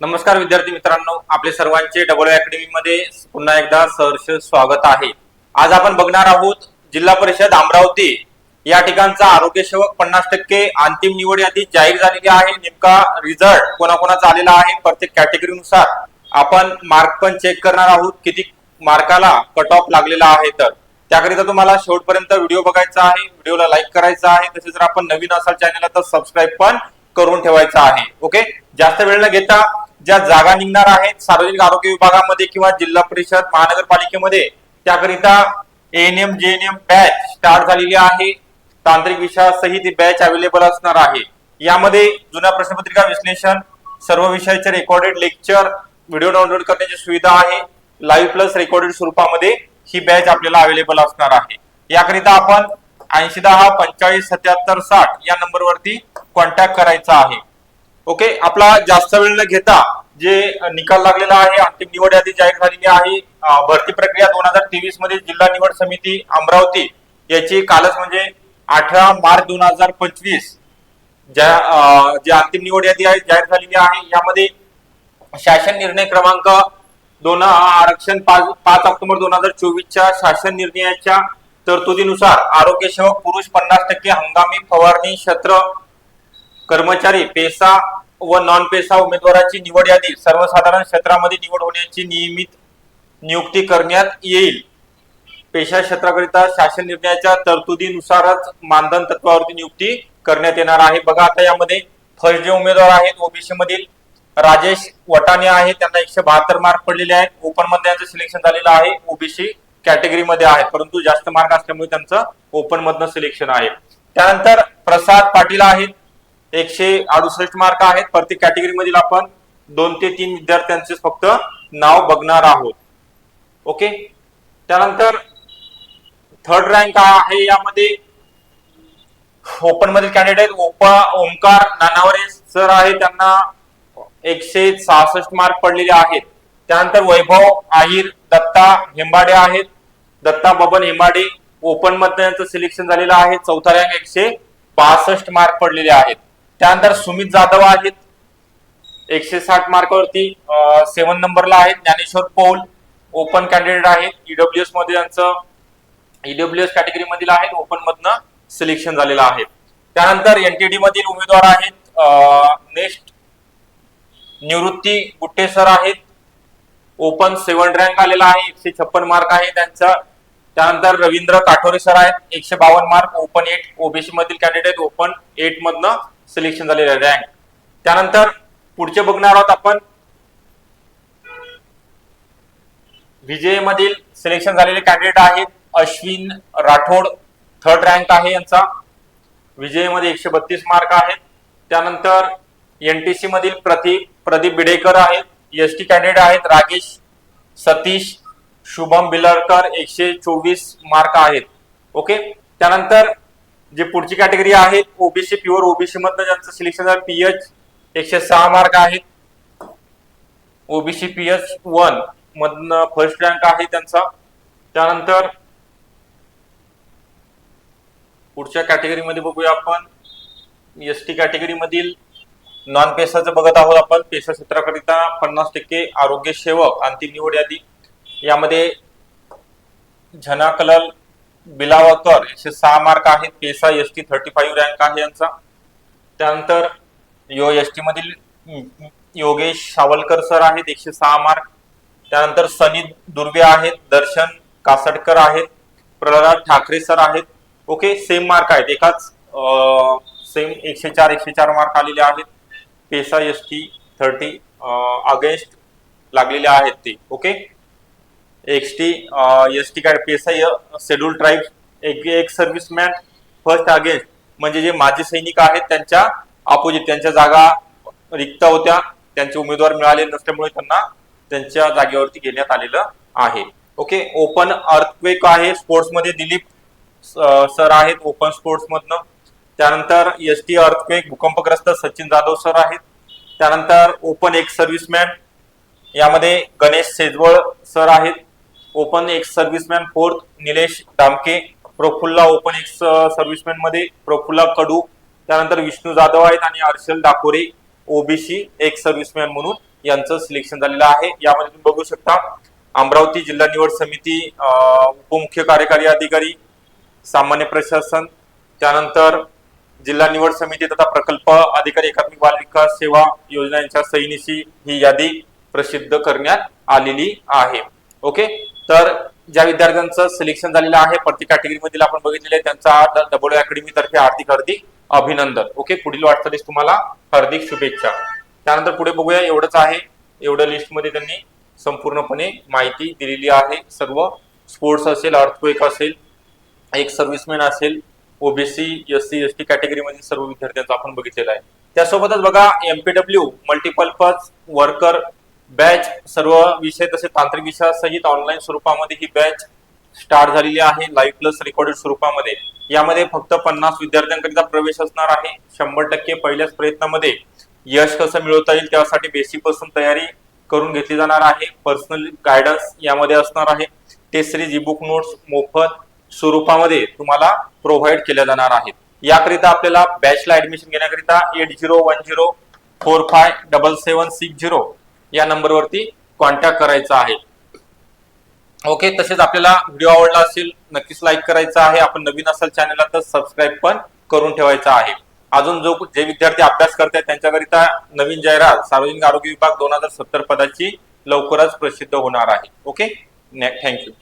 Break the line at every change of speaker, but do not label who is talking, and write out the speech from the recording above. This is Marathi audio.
नमस्कार विद्यार्थी मित्रांनो आपले सर्वांचे डबल अकॅडमी मध्ये पुन्हा एकदा सहर्ष स्वागत आहे. आज आपण बघणार आहोत जिल्हा परिषद अमरावती. या ठिकाणचा आरोग्य सेवक पन्नास टक्के अंतिम निवड यादी जाहीर झालेली आहे. नेमका रिझल्ट कोणाकोणाचा आलेला आहे प्रत्येक कॅटेगरीनुसार आपण मार्क पण चेक करणार आहोत. किती मार्काला कट ऑफ लागलेला आहे तर. त्याकरिता तुम्हाला शेवटपर्यंत व्हिडिओ बघायचा आहे. व्हिडिओला लाईक करायचा आहे. तसेच जर आपण नवीन असाल चॅनलला तर सबस्क्राईब पण करून ठेवायचा आहे. ओके जास्त वेळ न घेता ज्या जागा निघणार आहेत सार्वजनिक आरोग्य विभागामध्ये किंवा जिल्हा परिषद महानगरपालिकेमध्ये त्याकरिता एएनएम जेएनएम बॅच स्टार्ट झालेली आहे. तांत्रिक विषयासहित ती बॅच अवेलेबल असणार आहे. यामध्ये जुन्या प्रश्नपत्रिका विश्लेषण सर्व विषयाचे रेकॉर्डेड लेक्चर व्हिडिओ डाउनलोड करण्याची सुविधा आहे. लाईव्ह प्लस रेकॉर्डेड स्वरूपामध्ये ही बॅच आपल्याला अवेलेबल असणार आहे. याकरिता आपण ऐंशी दहा पंचाळीस सत्याहत्तर साठ या नंबरवरती कॉन्टॅक्ट करायचा आहे. ओके आपला जास्त वेळ न घेता जे निकाल लागलेला आहे अंतिम निवड यादी जाहीर झालेली आहे भरती प्रक्रिया दोन हजार तेवीसमध्ये जिल्हा निवड समिती अमरावती याची कालच म्हणजे अठरा मार्च दोन हजार पंचवीस ज्या जी अंतिम निवड यादी आहे जाहीर झालेली आहे. यामध्ये शासन निर्णय क्रमांक दोन आरक्षण पाच पाच ऑक्टोबर दोन हजार चोवीसच्या शासन निर्णयाच्या तरतुदीनुसार आरोग्यसेवक पुरुष पन्नास टक्के हंगामी फवारणी क्षेत्र कर्मचारी पेसा व नॉन पेसा उमेदवाराची निवड यादी सर्वसाधारण क्षेत्रामध्ये निवड होण्याची नियमित नियुक्ती करण्यात येईल. पेशा क्षेत्राकरिता शासन निर्णयाच्या तरतुदीनुसारच मानधन तत्वावरती नियुक्ती करण्यात येणार आहे. बघा आता यामध्ये फर्स्ट जे उमेदवार आहेत ओबीसी मधील राजेश वटाणे आहे त्यांना एकशे बहात्तर मार्क पडलेले आहेत. ओपनमध्ये यांचं सिलेक्शन झालेलं आहे. ओबीसी कॅटेगरीमध्ये आहे परंतु जास्त मार्क असल्यामुळे त्यांचं ओपन मधनं सिलेक्शन आहे. त्यानंतर प्रसाद पाटील आहेत. एकशे अडुसष्ट मार्क आहेत. प्रत्येक कॅटेगरी मधील आपण दोन ते तीन विद्यार्थ्यांचे फक्त नाव बघणार आहोत. ओके त्यानंतर थर्ड रँक आहे यामध्ये ओपन मधील कॅन्डिडेट ओपा ओमकार नानावरे सर आहे त्यांना एकशे सहासष्ट मार्क पडलेले आहेत. त्यानंतर वैभव आहिर दत्ता हेंबाडे आहेत. दत्ता बबन हेंबाडे. ओपनमध्ये सिलेक्शन झालेलं आहे. चौथा रँक एकशे बासष्ट मार्क पडलेले आहेत. त्यानंतर सुमित जाधव आहेत. एकशे साठ मार्कावरती सेवन नंबरला आहेत. ज्ञानेश्वर पौल ओपन कॅन्डिडेट आहेत. ईडब्ल्यू एसमध्ये त्यांचं ईडब्ल्यू एस कॅटेगरी मधील आहेत. ओपन मधनं सिलेक्शन झालेलं आहे. त्यानंतर एनटीडी मधील उमेदवार आहेत नेक्स्ट निवृत्ती गुट्टे सर आहेत. ओपन सेवन रँक आलेला आहे. एकशे छप्पन मार्क आहे त्यांचा. त्यानंतर रवींद्र काठोरे सर आहेत. एकशे बावन्न मार्क ओपन एट ओबीसी मधील कॅन्डिडेट ओपन एट मधनं सिलेक्शन झालेलं आहे. रँक त्यानंतर पुढचे बघणार आहोत आपण. विजय मधील सिलेक्शन झालेले कॅन्डिडेट आहेत. अश्विन राठोड थर्ड रँक आहे यांचा. विजयमध्ये एकशे बत्तीस मार्क आहेत. त्यानंतर एनटीसी मधील प्रतीक प्रदीप बिडेकर आहेत. एस टी कॅन्डिडेट आहेत. राकेश सतीश शुभम बिलरकर एकशे चोवीस मार्क आहेत. ओके त्यानंतर जे पुढची कॅटेगरी आहे ओबीसी प्युअर ओबीसी मधनं ज्यांचं सिलेक्शन झालं पीएच एकशे सहा मार्क आहेत ओबीसी पीएच वन मधनं फर्स्ट रँक आहे त्यांचा. त्यानंतर पुढच्या कॅटेगरीमध्ये बघूया आपण. एस टी कॅटेगरी मधील नॉन पेसाचं बघत आहोत आपण. पेसा क्षेत्राकरिता पन्नास टक्के आरोग्य सेवक अंतिम निवड यादी. यामध्ये झना कलल बिलावकर एकशे सहा मार्क आहेत. PESA S T thirty five rank आहे यांचा. त्यानंतर यो एस टी मधील योगेश सावलकर सर आहेत एकशे सहा मार्क. त्यानंतर सनी दुर्वे आहेत दर्शन कासडकर आहेत प्रल्हाद ठाकरे सर आहेत. ओके सेम मार्क आहेत. एकाच सेम एकशे चार एकशे चार मार्क आलेले आहेत. PESA S T thirty against लागलेले आहेत ते. Okay? Ex T S T काय पेसा शेड्यूल ट्राईब एक एक सर्व्हिसमॅन फर्स्ट अगेन्स्ट म्हणजे जे माजी सैनिक आहेत त्यांच्या अपोजिट त्यांच्या जागा रिक्त होत्या. त्यांचे उमेदवार मिळाले नसल्यामुळे त्यांना त्यांच्या जागेवरती घेण्यात आलेलं आहे. ओके ओपन अर्थक्वेक आहे. स्पोर्ट्समध्ये दिलीप सर आहेत. ओपन स्पोर्ट्स मधनं त्यानंतर एस टी अर्थक्वेक भूकंपग्रस्त सचिन जाधव सर आहेत. त्यानंतर ओपन एक्स सर्व्हिसमॅन यामध्ये गणेश सेजवळ सर आहेत. Open ex serviceman fourth Nilesh Damke Praphulla open ex सर्व्हिसमॅनमध्ये Praphulla Kadu त्यानंतर विष्णू जाधव आहेत आणि Harshal Dakore OBC ex serviceman म्हणून यांचं सिलेक्शन झालेलं आहे. यामध्ये तुम्ही बघू शकता अमरावती जिल्हा निवड समिती अं, उपमुख्य कार्यकारी अधिकारी सामान्य प्रशासन त्यानंतर जिल्हा निवड समिती तथा प्रकल्प अधिकारी एकात्मिक बाल विकास सेवा योजना यांच्या सैनिशी ही यादी प्रसिद्ध करण्यात आलेली आहे. ओके? तर ज्या विद्यार्थ्यांचं सिलेक्शन झालेलं आहे प्रत्येक कॅटेगरीमधील आपण बघितलेले आहे, त्यांचा डबल अकॅडमी तर्फे हार्दिक हार्दिक अभिनंदन. ओके पुढील वाटचालीस तुम्हाला हार्दिक शुभेच्छा. त्यानंतर पुढे बघूया एवढंच आहे. एवढं लिस्टमध्ये त्यांनी संपूर्णपणे माहिती दिलेली आहे. सर्व स्पोर्ट्स असेल अर्थक्वेक असेल एक सर्व्हिसमॅन असेल OBC S C S T कॅटेगरीमधील सर्व विद्यार्थ्यांचं आपण बघितलेलं आहे. त्यासोबतच बघा एमपीडब्ल्यू मल्टीपर्पज वर्कर बॅच सर्व विषय तसे तांत्रिक विषयासहित ऑनलाईन स्वरूपामध्ये ही बॅच स्टार्ट झालेली आहे लाईव्ह प्लस रेकॉर्डेड स्वरूपामध्ये. यामध्ये फक्त पन्नास विद्यार्थ्यांकरिता प्रवेश असणार आहे. शंभर टक्के पहिल्याच प्रयत्नामध्ये यश कसं मिळवता येईल त्यासाठी बेसिकपासून तयारी करून घेतली जाणार आहे. पर्सनल गायडन्स यामध्ये असणार आहे. टेस्ट सिरीज बुक नोट्स मोफत स्वरूपामध्ये तुम्हाला प्रोव्हाइड केल्या जाणार आहेत. याकरिता आपल्याला बॅचला ऍडमिशन घेण्याकरिता eight zero one zero four five double seven six zero या नंबरवरती कॉन्टॅक्ट करायचा आहे. ओके तसेच आपल्याला व्हिडिओ आवडला असेल नक्कीच लाईक करायचा आहे. आपण नवीन असाल चॅनलला तर सबस्क्राईब पण करून ठेवायचा आहे. अजून जो जे विद्यार्थी अभ्यास करतात त्यांच्याकरिता नवीन जाहिरात सार्वजनिक आरोग्य विभाग दोन हजार सत्तर पदाची लवकरच प्रसिद्ध होणार आहे. Okay thank you